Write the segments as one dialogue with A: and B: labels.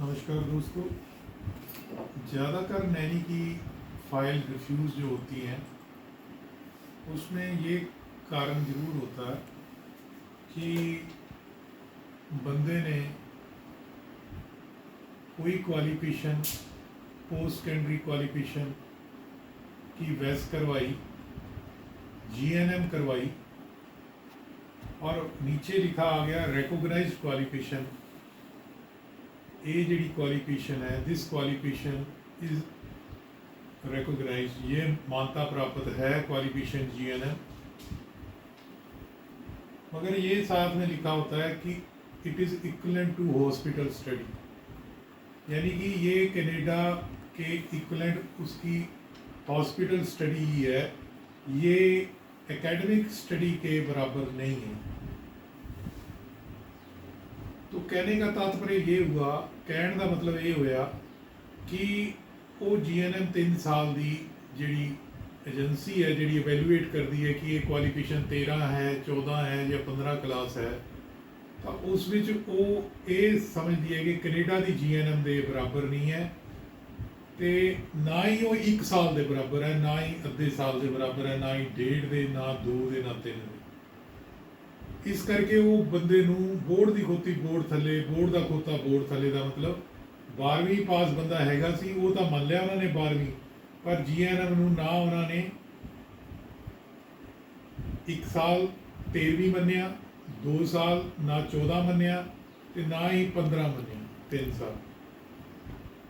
A: नमस्कार दोस्तों। ज़्यादातर नैनी की फ़ाइल रिफ्यूज़ जो होती हैं, उसमें ये कारण ज़रूर होता है कि बंदे ने कोई क्वालिफिकेशन पोस्ट सेकेंडरी क्वालिफिकेशन की वैस करवाई जीएनएम करवाई, और नीचे लिखा आ गया रिकॉग्नाइज्ड क्वालिफिकेशन ये ਜਿਹੜੀ ਕੁਆਲੀਫਿਕੇਸ਼ਨ ਹੈ ਦਿਸ ਕੁਆਲੀਫਿਕੇਸ਼ਨ ਇਜ਼ recognized ये मान्यता प्राप्त है क्वालिफिकेशन जीएनएम मगर ये साथ में लिखा होता है कि it is equivalent to hospital study यानी कि ये कनाडा के इक्वलेंट उसकी हॉस्पिटल स्टडी ही है ये एकेडमिक स्टडी के बराबर नहीं है तो कहने का तात्पर्य ये हुआ ਕਹਿਣ ਦਾ ਮਤਲਬ ਇਹ ਹੋਇਆ ਕਿ ਉਹ ਜੀਐਨਐਮ 3 ਸਾਲ ਦੀ ਜਿਹੜੀ ਏਜੰਸੀ ਹੈ ਜਿਹੜੀ ਇਵੈਲੂਏਟ ਕਰਦੀ ਹੈ ਕਿ ਇਹ ਕੁਆਲੀਫਿਕੇਸ਼ਨ 13 ਹੈ 14 ਹੈ ਜਾਂ 15 ਕਲਾਸ ਹੈ ਤਾਂ ਉਸ ਵਿੱਚ ਉਹ ਇਹ ਸਮਝਦੀ ਹੈ ਕਿ ਕੈਨੇਡਾ ਦੀ ਜੀਐਨਐਮ ਦੇ ਬਰਾਬਰ ਨਹੀਂ ਹੈ ਤੇ ਨਾ ਹੀ ਉਹ 1 ਸਾਲ ਦੇ ਬਰਾਬਰ ਹੈ ਨਾ ਹੀ ਅੱਧੇ ਸਾਲ ਦੇ ਬਰਾਬਰ ਹੈ ਨਾ ਹੀ ਡੇਢ ਦੇ ਨਾ 2 ਦੇ ਨਾ 3 ਦੇ ਇਸ ਕਰਕੇ ਉਹ ਬੰਦੇ ਨੂੰ ਬੋਰਡ ਦੀ ਖੋਤੀ ਬੋਰਡ ਥੱਲੇ, ਬੋਰਡ ਦਾ ਖੋਤਾ ਬੋਰਡ ਥੱਲੇ ਦਾ ਮਤਲਬ 12ਵੀਂ ਪਾਸ ਬੰਦਾ ਹੈਗਾ ਸੀ, ਉਹ ਤਾਂ ਮੰਨ ਲਿਆ ਉਹਨਾਂ ਨੇ 12ਵੀਂ ਪਰ ਜੀਐਨਐਮ ਨੂੰ ਨਾ ਉਹਨਾਂ ਨੇ 1 ਸਾਲ 13ਵੀਂ ਮੰਨਿਆ 2 ਸਾਲ ਨਾ 14 ਮੰਨਿਆ ਤੇ ਨਾ ਹੀ 15 ਮੰਨਿਆ 3 ਸਾਲ।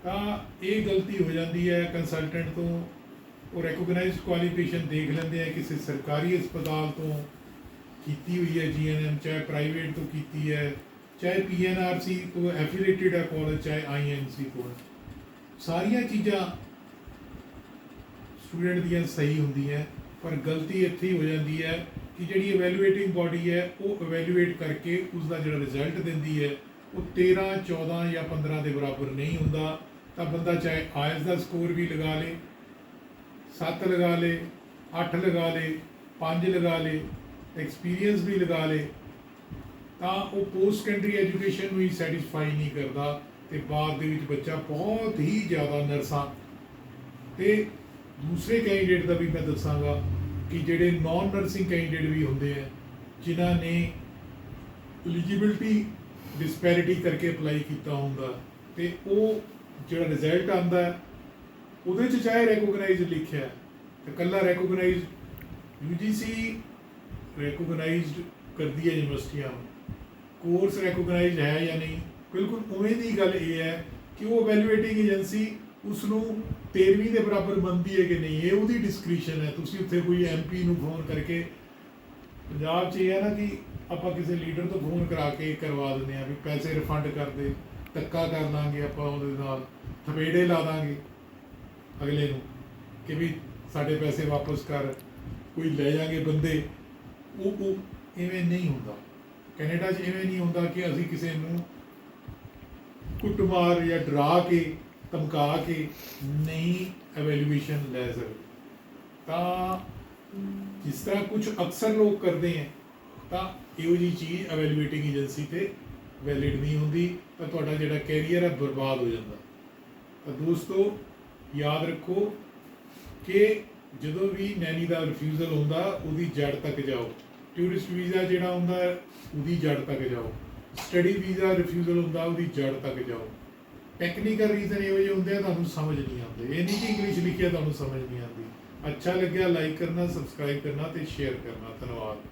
A: ਤਾਂ ਇਹ ਗਲਤੀ ਹੋ ਜਾਂਦੀ ਹੈ ਕੰਸਲਟੈਂਟ ਤੋਂ ਉਹ ਰੈਕੋਗਨਾਈਜ਼ਡ ਕੁਆਲੀਫਿਕੇਸ਼ਨ ਦੇਖ ਲੈਂਦੇ ਆ, ਕਿਸੇ ਸਰਕਾਰੀ ਹਸਪਤਾਲ ਤੋਂ ਕੀਤੀ ਹੋਈ ਹੈ ਜੀਐਨਐਮ ਚਾਹੇ ਪ੍ਰਾਈਵੇਟ ਤੋਂ ਕੀਤੀ ਹੈ, ਚਾਹੇ ਪੀਐਨਆਰਸੀ ਤੋਂ ਐਫੀਲੀਏਟਡ ਹੈ ਕਾਲਜ ਚਾਹੇ ਆਈਐਨਸੀ ਕੋਲ। ਸਾਰੀਆਂ ਚੀਜ਼ਾਂ ਸਟੂਡੈਂਟ ਦੀਆਂ ਸਹੀ ਹੁੰਦੀਆਂ, ਪਰ ਗਲਤੀ ਇੱਥੇ ਹੀ ਹੋ ਜਾਂਦੀ ਹੈ ਕਿ ਜਿਹੜੀ ਇਵੈਲੂਏਟਿੰਗ ਬਾਡੀ ਹੈ, ਉਹ ਇਵੈਲੂਏਟ ਕਰਕੇ ਉਸ ਦਾ ਜਿਹੜਾ ਰਿਜ਼ਲਟ ਦਿੰਦੀ ਹੈ, ਉਹ 13 14 ਜਾਂ 15 ਦੇ ਬਰਾਬਰ ਨਹੀਂ ਹੁੰਦਾ। ਤਾਂ ਬੰਦਾ ਚਾਹੇ ਆਇਲਸ ਦਾ ਸਕੋਰ ਵੀ ਲਗਾ ਲੇ 7 ਲਗਾ ਲੇ 8 ਲਗਾ ਲੇ 5 ਲਗਾ ਲੇ ਐਕਸਪੀਰੀਅੰਸ ਵੀ ਲਗਾ ਲੇ ਤਾਂ ਉਹ ਪੋਸਟ ਸੈਕੰਡਰੀ ਐਜੂਕੇਸ਼ਨ ਨੂੰ ਹੀ ਸੈਟੀਸਫਾਈ ਨਹੀਂ ਕਰਦਾ ਤੇ ਬਾਅਦ ਦੇ ਵਿੱਚ ਬੱਚਾ ਬਹੁਤ ਹੀ ਜ਼ਿਆਦਾ ਨਰਸਾਂ ਤੇ ਦੂਸਰੇ ਕੈਂਡੀਡੇਟ ਦਾ ਵੀ ਮੈਂ ਦੱਸਾਂਗਾ ਕਿ ਜਿਹੜੇ ਨਾਨ ਨਰਸਿੰਗ ਕੈਂਡੀਡੇਟ ਵੀ ਹੁੰਦੇ ਆ ਜਿਨ੍ਹਾਂ ਨੇ ਐਲੀਜੀਬਿਲਟੀ ਡਿਸਪੈਰਿਟੀ ਕਰਕੇ ਅਪਲਾਈ ਕੀਤਾ ਹੁੰਦਾ ਤੇ ਉਹ ਜਿਹੜਾ ਰਿਜ਼ਲਟ ਆਂਦਾ ਉਹਦੇ ਚ ਚਾਹੇ ਰੈਕੋਗਨਾਈਜ਼ ਲਿਖਿਆ ਹੈ, ਤੇ ਕੱਲਾ ਰੈਕੋਗਨਾਈਜ਼ ਯੂਜੀਸੀ ਰੈਕੋਗਨਾਈਜ਼ਡ ਕਰਦੀ ਹੈ ਯੂਨੀਵਰਸਿਟੀਆਂ ਨੂੰ। ਕੋਰਸ ਰੈਕੋਗਨਾਈਜ਼ਡ ਹੈ ਜਾਂ ਨਹੀਂ, ਬਿਲਕੁਲ ਉਵੇਂ ਦੀ ਗੱਲ ਇਹ ਹੈ ਕਿ ਉਹ ਵੈਲਿਊਏਟਿੰਗ ਏਜੰਸੀ ਉਸ ਨੂੰ 13ਵੀਂ ਦੇ ਬਰਾਬਰ ਮੰਨਦੀ ਹੈ ਕਿ ਨਹੀਂ, ਇਹ ਉਹਦੀ ਡਿਸਕ੍ਰਿਸ਼ਨ ਹੈ। ਤੁਸੀਂ ਉੱਥੇ ਕੋਈ ਐਮਪੀ ਨੂੰ ਫੋਨ ਕਰਕੇ, ਪੰਜਾਬ 'ਚ ਇਹ ਹੈ ਨਾ ਕਿ ਆਪਾਂ ਕਿਸੇ ਲੀਡਰ ਤੋਂ ਫੋਨ ਕਰਾ ਕੇ ਕਰਵਾ ਦਿੰਦੇ ਆ ਵੀ ਪੈਸੇ ਰਿਫੰਡ ਕਰ ਦੇ, ਧੱਕਾ ਕਰ ਲਾਂਗੇ ਆਪਾਂ ਉਹਦੇ ਨਾਲ, ਥਪੇੜੇ ਲਾ ਦਾਂਗੇ ਅਗਲੇ ਨੂੰ ਕਿ ਵੀ ਸਾਡੇ ਪੈਸੇ ਵਾਪਸ ਕਰ, ਕੋਈ ਲੈ ਜਾਗੇ ਬੰਦੇ। ਉਹ ਉਹ ਇਵੇਂ ਨਹੀਂ ਹੁੰਦਾ। ਕੈਨੇਡਾ 'ਚ ਇਵੇਂ ਨਹੀਂ ਹੁੰਦਾ ਕਿ ਅਸੀਂ ਕਿਸੇ ਨੂੰ ਕੁੱਟਮਾਰ ਜਾਂ ਡਰਾ ਕੇ, ਧਮਕਾ ਕੇ ਨਹੀਂ ਐਵੈਲੂਏਸ਼ਨ ਲੈ ਸਕਦੇ। ਤਾਂ ਜਿਸ ਤਰ੍ਹਾਂ ਕੁਝ ਅਕਸਰ ਲੋਕ ਕਰਦੇ ਹੈ, ਤਾਂ ਇਹੋ ਜੀ ਚੀਜ਼ ਐਵੈਲੂਏਟਿੰਗ ਏਜੰਸੀ ਤੇ ਵੈਲਿਡ ਨਹੀਂ ਹੁੰਦੀ, ਤਾਂ ਤੁਹਾਡਾ ਜਿਹੜਾ ਕੈਰੀਅਰ ਹੈ ਬਰਬਾਦ ਹੋ ਜਾਂਦਾ। ਤਾਂ ਦੋਸਤੋ, ਯਾਦ ਰੱਖੋ ਕਿ ਜਦੋਂ ਵੀ ਨੈਨੀ ਦਾ ਰਿਫਿਊਜ਼ਲ ਹੁੰਦਾ, ਉਹਦੀ ਜੜ ਤੱਕ ਜਾਓ। ਟੂਰਿਸਟ ਵੀਜ਼ਾ ਜਿਹੜਾ ਹੁੰਦਾ ਉਹਦੀ ਜੜ ਤੱਕ ਜਾਓ। ਸਟੱਡੀ ਵੀਜ਼ਾ ਰਿਫਿਊਜ਼ਲ ਹੁੰਦਾ, ਉਹਦੀ ਜੜ ਤੱਕ ਜਾਓ। ਟੈਕਨੀਕਲ ਰੀਜ਼ਨ ਇਹੋ ਜਿਹੇ ਹੁੰਦੇ ਆ, ਤੁਹਾਨੂੰ ਸਮਝ ਨਹੀਂ ਆਉਂਦੇ। ਇਹ ਨਹੀਂ ਕਿ ਇੰਗਲਿਸ਼ ਲਿਖਿਆ ਤੁਹਾਨੂੰ ਸਮਝ ਨਹੀਂ ਆਉਂਦੀ। ਅੱਛਾ ਲੱਗਿਆ ਲਾਈਕ ਕਰਨਾ ਸਬਸਕ੍ਰਾਈਬ ਕਰਨਾ ਤੇ ਸ਼ੇਅਰ ਕਰਨਾ। ਧੰਨਵਾਦ।